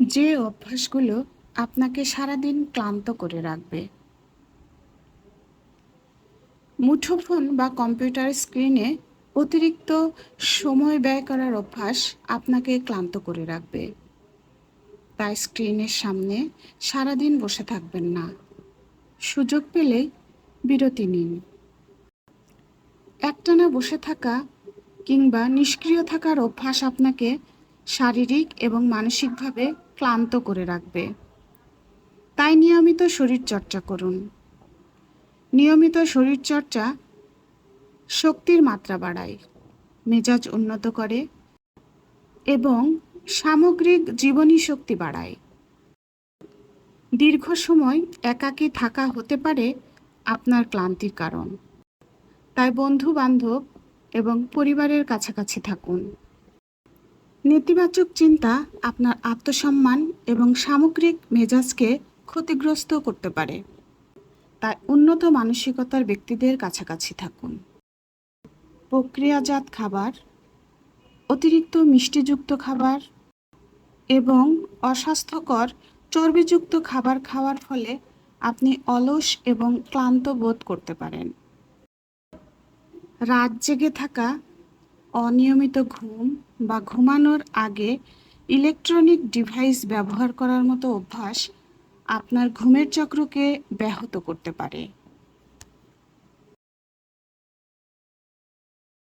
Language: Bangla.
যে অভ্যাসগুলো আপনাকে সারাদিন ক্লান্ত করে রাখবে। মুঠোফোন বা কম্পিউটার স্ক্রিনে অতিরিক্ত সময় ব্যয় করার অভ্যাস আপনাকে ক্লান্ত করে রাখবে। তাই স্ক্রিনের সামনে সারাদিন বসে থাকবেন না। সুযোগ পেলে বিরতি নিন। একটানা বসে থাকা কিংবা নিষ্ক্রিয় থাকার অভ্যাস আপনাকে শারীরিক এবং মানসিকভাবে ক্লান্ত করে রাখবে। তাই নিয়মিত শরীরচর্চা করুন। নিয়মিত শরীরচর্চা শক্তির মাত্রা বাড়ায়, মেজাজ উন্নত করে এবং সামগ্রিক জীবনী শক্তি বাড়ায়। দীর্ঘ সময় একাকী থাকা হতে পারে আপনার ক্লান্তির কারণ। তাই বন্ধু বান্ধব এবং পরিবারের কাছাকাছি থাকুন। নেতিবাচক চিন্তা আপনার আত্মসম্মান এবং সামগ্রিক মেজাজকে ক্ষতিগ্রস্ত করতে পারে। তাই উন্নত মানসিকতার ব্যক্তিদের কাছাকাছি থাকুন। প্রক্রিয়াজাত খাবার, অতিরিক্ত মিষ্টিযুক্ত খাবার এবং অস্বাস্থ্যকর চর্বিযুক্ত খাবার খাওয়ার ফলে আপনি অলস এবং ক্লান্ত বোধ করতে পারেন। রাত জেগে থাকা, অনিয়মিত ঘুম বা ঘুমানোর আগে ইলেকট্রনিক ডিভাইস ব্যবহার করার মতো অভ্যাস আপনার ঘুমের চক্রকে ব্যাহত করতে পারে।